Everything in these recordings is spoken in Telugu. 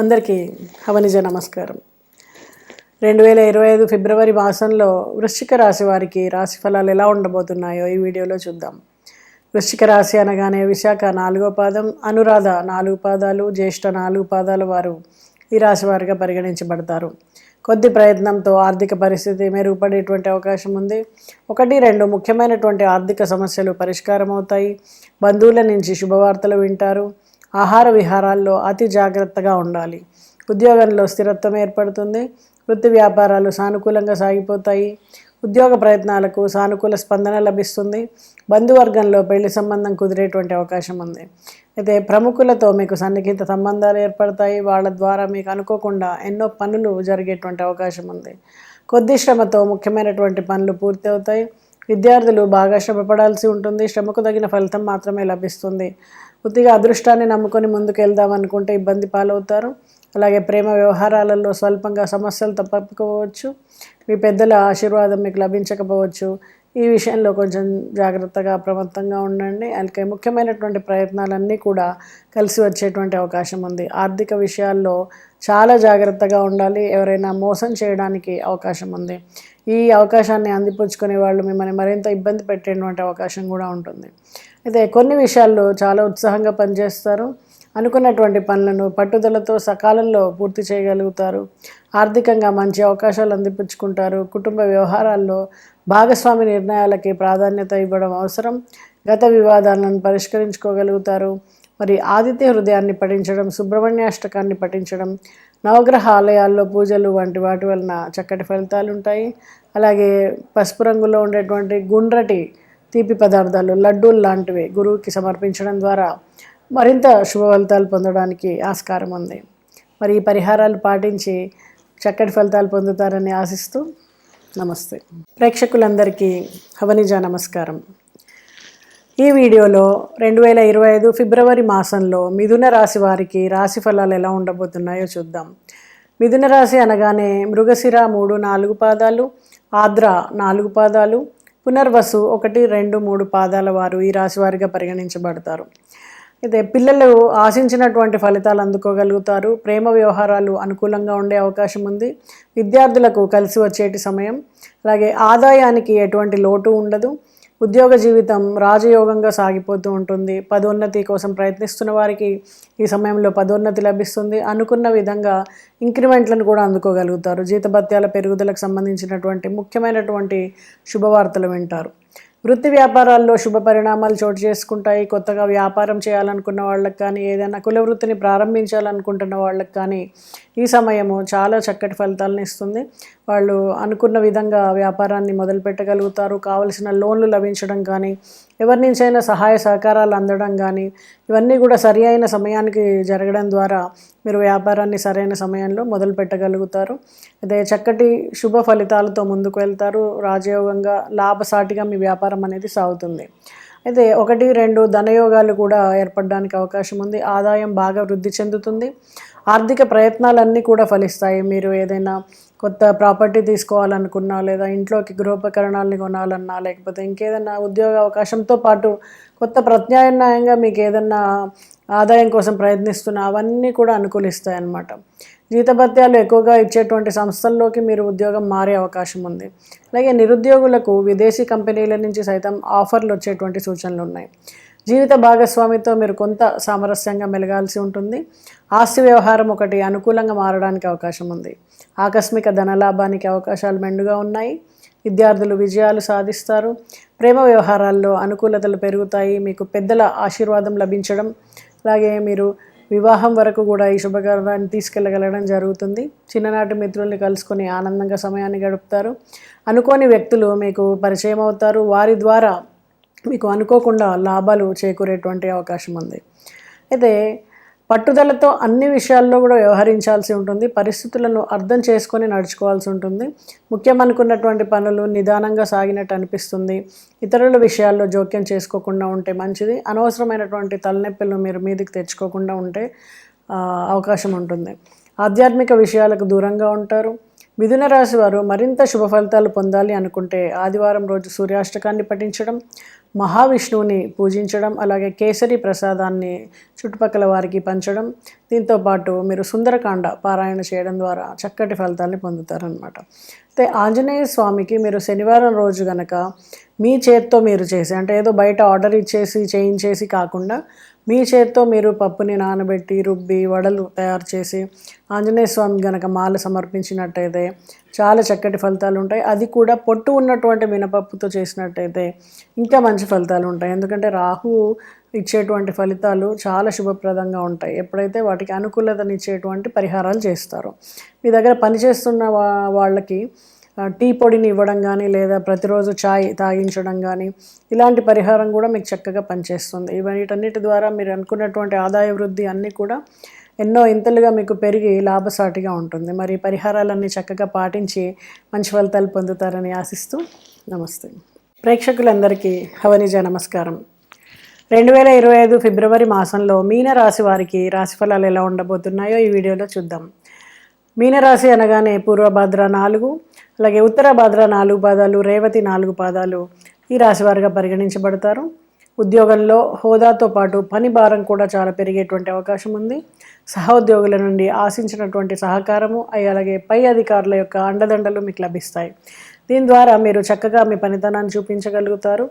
అందరికీ హవనిజ నమస్కారం. రెండు వేల ఇరవై ఐదు ఫిబ్రవరి మాసంలో వృశ్చిక రాశి వారికి రాశి ఫలాలు ఎలా ఉండబోతున్నాయో ఈ వీడియోలో చూద్దాం. వృశ్చిక రాశి అనగానే విశాఖ నాలుగో పాదం అనురాధ నాలుగు పాదాలు జ్యేష్ఠ నాలుగు పాదాల వారు ఈ రాశి వారిగా పరిగణించబడతారు. కొద్ది ప్రయత్నంతో ఆర్థిక పరిస్థితి మెరుగుపడేటువంటి అవకాశం ఉంది. ఒకటి రెండు ముఖ్యమైనటువంటి ఆర్థిక సమస్యలు పరిష్కారం అవుతాయి బంధువుల నుంచి శుభవార్తలు వింటారు. ఆహార విహారాల్లో అతి జాగ్రత్తగా ఉండాలి. ఉద్యోగంలో స్థిరత్వం ఏర్పడుతుంది. వృత్తి వ్యాపారాలు సానుకూలంగా సాగిపోతాయి. ఉద్యోగ ప్రయత్నాలకు సానుకూల స్పందన లభిస్తుంది. బంధువర్గంలో పెళ్ళి సంబంధం కుదిరేటువంటి అవకాశం ఉంది. అయితే ప్రముఖులతో మీకు సన్నిహిత సంబంధాలు ఏర్పడతాయి. వాళ్ళ ద్వారా మీకు అనుకోకుండా ఎన్నో పనులు జరిగేటువంటి అవకాశం ఉంది. కొద్ది శ్రమతో ముఖ్యమైనటువంటి పనులు పూర్తి అవుతాయి. విద్యార్థులు బాగా శ్రమపడాల్సి ఉంటుంది. శ్రమకు తగిన ఫలితం మాత్రమే లభిస్తుంది. ఉత్తిగా అదృష్టాన్ని నమ్ముకొని ముందుకు వెళ్దాం అనుకుంటే ఇబ్బంది పాలవుతారు. అలాగే ప్రేమ వ్యవహారాలలో స్వల్పంగా సమస్యలు తప్పకపోవచ్చు. మీ పెద్దల ఆశీర్వాదం మీకు లభించకపోవచ్చు. ఈ విషయంలో కొంచెం జాగ్రత్తగా అప్రమత్తంగా ఉండండి. అలాగే ముఖ్యమైనటువంటి ప్రయత్నాలన్నీ కూడా కలిసి వచ్చేటువంటి అవకాశం ఉంది. ఆర్థిక విషయాల్లో చాలా జాగ్రత్తగా ఉండాలి. ఎవరైనా మోసం చేయడానికి అవకాశం ఉంది. ఈ అవకాశాన్ని అందిపుచ్చుకునే వాళ్ళు మిమ్మల్ని మరింత ఇబ్బంది పెట్టేటువంటి అవకాశం కూడా ఉంటుంది. అయితే కొన్ని విషయాల్లో చాలా ఉత్సాహంగా పనిచేస్తారు. అనుకున్నటువంటి పనులను పట్టుదలతో సకాలంలో పూర్తి చేయగలుగుతారు. ఆర్థికంగా మంచి అవకాశాలు అందిపుచ్చుకుంటారు. కుటుంబ వ్యవహారాల్లో భాగస్వామి నిర్ణయాలకి ప్రాధాన్యత ఇవ్వడం అవసరం. గత వివాదాలను పరిష్కరించుకోగలుగుతారు. మరి ఆదిత్య హృదయాన్ని పఠించడం సుబ్రహ్మణ్యాష్టకాన్ని పఠించడం నవగ్రహ ఆలయాల్లో పూజలు వంటి వాటి వలన చక్కటి ఫలితాలు ఉంటాయి అలాగే పసుపు రంగులో ఉండేటువంటి గుండ్రటి తీపి పదార్థాలు లడ్డూలు లాంటివి గురువుకి సమర్పించడం ద్వారా మరింత శుభ ఫలితాలు పొందడానికి ఆస్కారం ఉంది. మరి ఈ పరిహారాలు పాటించి చక్కటి ఫలితాలు పొందుతారని ఆశిస్తూ నమస్తే. ప్రేక్షకులందరికీ హవనిజ నమస్కారం. ఈ వీడియోలో రెండు వేల ఇరవై ఐదు ఫిబ్రవరి మాసంలో మిథున రాశి వారికి రాశి ఫలాలు ఎలా ఉండబోతున్నాయో చూద్దాం. మిథున రాశి అనగానే మృగశిర మూడు నాలుగు పాదాలు ఆద్ర నాలుగు పాదాలు పునర్వసు ఒకటి రెండు మూడు పాదాల వారు ఈ రాశి వారిగా పరిగణించబడతారు. అయితే పిల్లలు ఆశించినటువంటి ఫలితాలు అందుకోగలుగుతారు. ప్రేమ వ్యవహారాలు అనుకూలంగా ఉండే అవకాశం ఉంది. విద్యార్థులకు కలిసి వచ్చేటి సమయం. అలాగే ఆదాయానికి ఎటువంటి లోటు ఉండదు. ఉద్యోగ జీవితం రాజయోగంగా సాగిపోతూ ఉంటుంది. పదోన్నతి కోసం ప్రయత్నిస్తున్న వారికి ఈ సమయంలో పదోన్నతి లభిస్తుంది. అనుకున్న విధంగా ఇంక్రిమెంట్లను కూడా అందుకోగలుగుతారు. జీతభత్యాల పెరుగుదలకు సంబంధించినటువంటి ముఖ్యమైనటువంటి శుభవార్తలు వింటారు. వృత్తి వ్యాపారాల్లో శుభ పరిణామాలు చోటు చేసుకుంటాయి. కొత్తగా వ్యాపారం చేయాలనుకున్న వాళ్ళకి కానీ ఏదైనా కుల వృత్తిని ప్రారంభించాలనుకుంటున్న వాళ్ళకి కానీ ఈ సమయము చాలా చక్కటి ఫలితాలను ఇస్తుంది. వాళ్ళు అనుకున్న విధంగా వ్యాపారాన్ని మొదలు పెట్టగలుగుతారు. కావలసిన లోన్లు లభించడం కానీ ఎవరి నుంచైనా సహాయ సహకారాలు అందడం కానీ ఇవన్నీ కూడా సరి అయిన సమయానికి జరగడం ద్వారా మీరు వ్యాపారాన్ని సరైన సమయంలో మొదలు పెట్టగలుగుతారు. అదే చక్కటి శుభ ఫలితాలతో ముందుకు వెళ్తారు. రాజయోగంగా లాభసాటిగా మీ వ్యాపారం అనేది సాగుతుంది. అయితే ఒకటి రెండు ధనయోగాలు కూడా ఏర్పడడానికి అవకాశం ఉంది. ఆదాయం బాగా వృద్ధి చెందుతుంది. ఆర్థిక ప్రయత్నాలన్నీ కూడా ఫలిస్తాయి. మీరు ఏదైనా కొత్త ప్రాపర్టీ తీసుకోవాలనుకున్నా లేదా ఇంట్లోకి గృహోపకరణాలని కొనాలన్నా లేకపోతే ఇంకేదైనా ఉద్యోగ అవకాశంతో పాటు కొత్త ప్రత్యామ్నాయంగా మీకు ఏదన్నా ఆదాయం కోసం ప్రయత్నిస్తున్నా అవన్నీ కూడా అనుకూలిస్తాయి అన్నమాట జీతభత్యాలు ఎక్కువగా ఇచ్చేటువంటి సంస్థల్లోకి మీరు ఉద్యోగం మారే అవకాశం ఉంది. అలాగే నిరుద్యోగులకు విదేశీ కంపెనీల నుంచి సైతం ఆఫర్లు వచ్చేటువంటి సూచనలు ఉన్నాయి. జీవిత భాగస్వామితో మీరు కొంత సామరస్యంగా మెలగాల్సి ఉంటుంది. ఆస్తి వ్యవహారం ఒకటి అనుకూలంగా మారడానికి అవకాశం ఉంది. ఆకస్మిక ధనలాభానికి అవకాశాలు మెండుగా ఉన్నాయి. విద్యార్థులు విజయాలు సాధిస్తారు. ప్రేమ వ్యవహారాల్లో అనుకూలతలు పెరుగుతాయి. మీకు పెద్దల ఆశీర్వాదం లభించడం. అలాగే మీరు వివాహం వరకు కూడా ఈ శుభకార్యాన్ని తీసుకెళ్ళగలగడం జరుగుతుంది. చిన్ననాటి మిత్రుల్ని కలుసుకొని ఆనందంగా సమయాన్ని గడుపుతారు. అనుకోని వ్యక్తులు మీకు పరిచయం అవుతారు. వారి ద్వారా మీకు అనుకోకుండా లాభాలు చేకూరేటువంటి అవకాశం ఉంది. అయితే పట్టుదలతో అన్ని విషయాల్లో కూడా వ్యవహరించాల్సి ఉంటుంది. పరిస్థితులను అర్థం చేసుకొని నడుచుకోవాల్సి ఉంటుంది. ముఖ్యం అనుకున్నటువంటి పనులు నిదానంగా సాగినట్టు అనిపిస్తుంది. ఇతరుల విషయాల్లో జోక్యం చేసుకోకుండా ఉంటే మంచిది. అనవసరమైనటువంటి తలనొప్పులు మీరు మీదికి తెచ్చుకోకుండా ఉంటే అవకాశం ఉంటుంది. ఆధ్యాత్మిక విషయాలకు దూరంగా ఉంటారు. మిథున రాశి వారు మరింత శుభ ఫలితాలు పొందాలి అనుకుంటే ఆదివారం రోజు సూర్యాష్టకాన్ని పఠించడం మహావిష్ణువుని పూజించడం అలాగే కేసరి ప్రసాదాన్ని చుట్టుపక్కల వారికి పంచడం. దీంతో పాటు మీరు సుందరకాండ పారాయణ చేయడం ద్వారా చక్కటి ఫలితాన్ని పొందుతారనమాట అయితే ఆంజనేయ స్వామికి మీరు శనివారం రోజు గనక మీ చేత్తో మీరు చేసి అంటే ఏదో బయట ఆర్డర్ ఇచ్చేసి చేయించేసి కాకుండా మీ చేత్తో మీరు పప్పుని నానబెట్టి రుబ్బి వడలు తయారు చేసి ఆంజనేయ స్వామి గనక మాల సమర్పించినట్టయితే చాలా చక్కటి ఫలితాలు ఉంటాయి. అది కూడా పొట్టు ఉన్నటువంటి మినపప్పుతో చేసినట్టయితే ఇంకా మంచి ఫలితాలు ఉంటాయి. ఎందుకంటే రాహు ఇచ్చేటువంటి ఫలితాలు చాలా శుభప్రదంగా ఉంటాయి. ఎప్పుడైతే వాటికి అనుకూలతనిచ్చేటువంటి పరిహారాలు చేస్తారో. మీ దగ్గర పనిచేస్తున్న వా వాళ్ళకి టీ పొడిని ఇవ్వడం కానీ లేదా ప్రతిరోజు చాయ్ తాగించడం కానీ ఇలాంటి పరిహారం కూడా మీకు చక్కగా పనిచేస్తుంది. ఇవన్నిటన్నిటి ద్వారా మీరు అనుకున్నటువంటి ఆదాయ వృద్ధి అన్నీ కూడా ఎన్నో ఇంతలుగా మీకు పెరిగి లాభసాటిగా ఉంటుంది. మరి పరిహారాలన్నీ చక్కగా పాటించి మంచి ఫలితాలు పొందుతారని ఆశిస్తూ నమస్తే. ప్రేక్షకులందరికీ హవనిజ నమస్కారం. రెండు వేల ఇరవై ఐదు ఫిబ్రవరి మాసంలో మీనరాశి వారికి రాశిఫలాలు ఎలా ఉండబోతున్నాయో ఈ వీడియోలో చూద్దాం. మీనరాశి అనగానే పూర్వభద్ర నాలుగు అలాగే ఉత్తర భాద్ర నాలుగు పాదాలు రేవతి నాలుగు పాదాలు ఈ రాశివారిగా పరిగణించబడతారు. ఉద్యోగంలో హోదాతో పాటు పని భారం కూడా చాలా పెరిగేటువంటి అవకాశం ఉంది. సహోద్యోగుల నుండి ఆశించినటువంటి సహకారము అలాగే పై అధికారుల యొక్క అండదండలు మీకు లభిస్తాయి. దీని ద్వారా మీరు చక్కగా మీ పనితనాన్ని చూపించగలుగుతారు.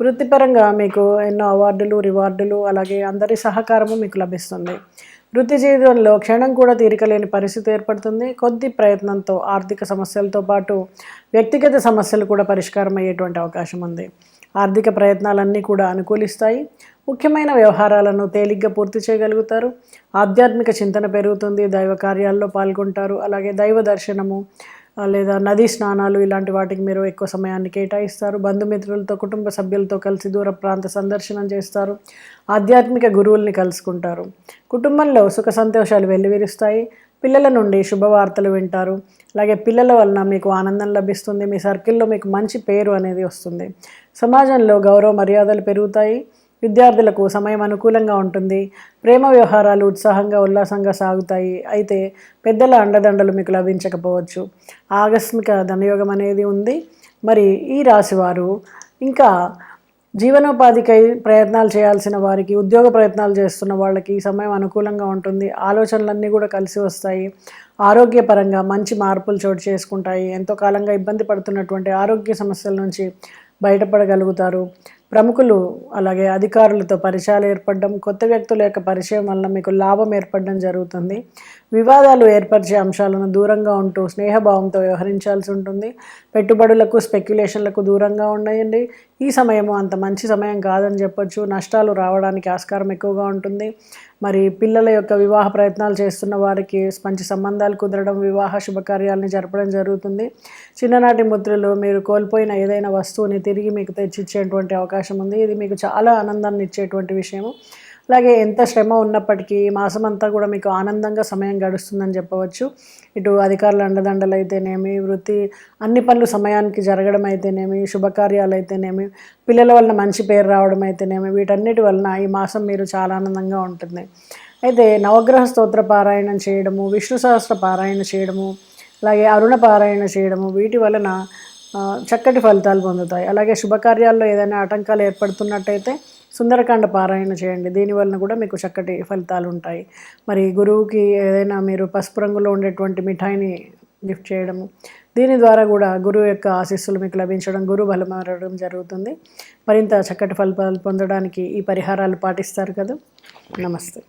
వృత్తిపరంగా మీకు ఎన్నో అవార్డులు రివార్డులు అలాగే అందరి సహకారము మీకు లభిస్తుంది. వృత్తి జీవితంలో క్షణం కూడా తీరికలేని పరిస్థితి ఏర్పడుతుంది. కొద్ది ప్రయత్నంతో ఆర్థిక సమస్యలతో పాటు వ్యక్తిగత సమస్యలు కూడా పరిష్కారం అయ్యేటువంటి అవకాశం ఉంది. ఆర్థిక ప్రయత్నాలన్నీ కూడా అనుకూలిస్తాయి. ముఖ్యమైన వ్యవహారాలను తేలిగ్గా పూర్తి చేయగలుగుతారు. ఆధ్యాత్మిక చింతన పెరుగుతుంది. దైవ కార్యాల్లో పాల్గొంటారు. అలాగే దైవ దర్శనము లేదా నదీ స్నానాలు ఇలాంటి వాటికి మీరు ఎక్కువ సమయాన్ని కేటాయిస్తారు. బంధుమిత్రులతో కుటుంబ సభ్యులతో కలిసి దూర ప్రాంత సందర్శనం చేస్తారు. ఆధ్యాత్మిక గురువుల్ని కలుసుకుంటారు. కుటుంబంలో సుఖ సంతోషాలు వెల్లివిరుస్తాయి. పిల్లల నుండి శుభవార్తలు వింటారు. అలాగే పిల్లల వలన మీకు ఆనందం లభిస్తుంది. మీ సర్కిల్లో మీకు మంచి పేరు అనేది వస్తుంది. సమాజంలో గౌరవ మర్యాదలు పెరుగుతాయి. విద్యార్థులకు సమయం అనుకూలంగా ఉంటుంది. ప్రేమ వ్యవహారాలు ఉత్సాహంగా ఉల్లాసంగా సాగుతాయి. అయితే పెద్దల అండదండలు మీకు లభించకపోవచ్చు. ఆకస్మిక ధనయోగం అనేది ఉంది. మరి ఈ రాశివారు ఇంకా జీవనోపాధికై ప్రయత్నాలు చేయాల్సిన వారికి ఉద్యోగ ప్రయత్నాలు చేస్తున్న వాళ్ళకి సమయం అనుకూలంగా ఉంటుంది. ఆలోచనలన్నీ కూడా కలిసి వస్తాయి. ఆరోగ్యపరంగా మంచి మార్పులు చోటు చేసుకుంటాయి. ఎంతో కాలంగా ఇబ్బంది పడుతున్నటువంటి ఆరోగ్య సమస్యల నుంచి బయటపడగలుగుతారు. ప్రముఖులు అలాగే అధికారులతో పరిచయాలు ఏర్పడడం కొత్త వ్యక్తుల యొక్క పరిచయం వల్ల మీకు లాభం ఏర్పడడం జరుగుతుంది. వివాదాలు ఏర్పరిచే అంశాలను దూరంగా ఉంటూ స్నేహభావంతో వ్యవహరించాల్సి ఉంటుంది. పెట్టుబడులకు స్పెక్యులేషన్లకు దూరంగా ఉండండి. ఈ సమయము అంత మంచి సమయం కాదని చెప్పొచ్చు. నష్టాలు రావడానికి ఆస్కారం ఎక్కువగా ఉంటుంది. మరి పిల్లల యొక్క వివాహ ప్రయత్నాలు చేస్తున్న వారికి మంచి సంబంధాలు కుదరడం వివాహ శుభకార్యాలని జరపడం జరుగుతుంది. చిన్ననాటి ముద్రలు మీరు కోల్పోయిన ఏదైనా వస్తువుని తిరిగి మీకు తెచ్చిచ్చేటువంటి అవకాశం ఉంది. ఇది మీకు చాలా ఆనందాన్ని ఇచ్చేటువంటి విషయము. అలాగే ఎంత శ్రమ ఉన్నప్పటికీ మాసం అంతా కూడా మీకు ఆనందంగా సమయం గడుస్తుందని చెప్పవచ్చు. ఇటు అధికారుల అండదండలు అయితేనేమి వృత్తి అన్ని పనులు సమయానికి జరగడం అయితేనేమి శుభకార్యాలు అయితేనేమి పిల్లల వలన మంచి పేరు రావడం అయితేనేమి వీటన్నిటి వలన ఈ మాసం మీరు చాలా ఆనందంగా ఉంటుంది. అయితే నవగ్రహ స్తోత్ర పారాయణం చేయడము విష్ణు సహస్ర పారాయణ చేయడము అలాగే అరుణ పారాయణ చేయడము వీటి వలన చక్కటి ఫలితాలు పొందుతాయి. అలాగే శుభకార్యాల్లో ఏదైనా ఆటంకాలు ఏర్పడుతున్నట్టయితే సుందరకాండ పారాయణ చేయండి. దీనివలన కూడా మీకు చక్కటి ఫలితాలు ఉంటాయి. మరి గురువుకి ఏదైనా మీరు పసుపు రంగులో ఉండేటువంటి మిఠాయిని గిఫ్ట్ చేయడము దీని ద్వారా కూడా గురువు యొక్క ఆశీస్సులు మీకు లభించడం గురువు బలమారడం జరుగుతుంది. మరింత చక్కటి ఫలితాలు పొందడానికి ఈ పరిహారాలు పాటిస్తారు కదా. నమస్తే.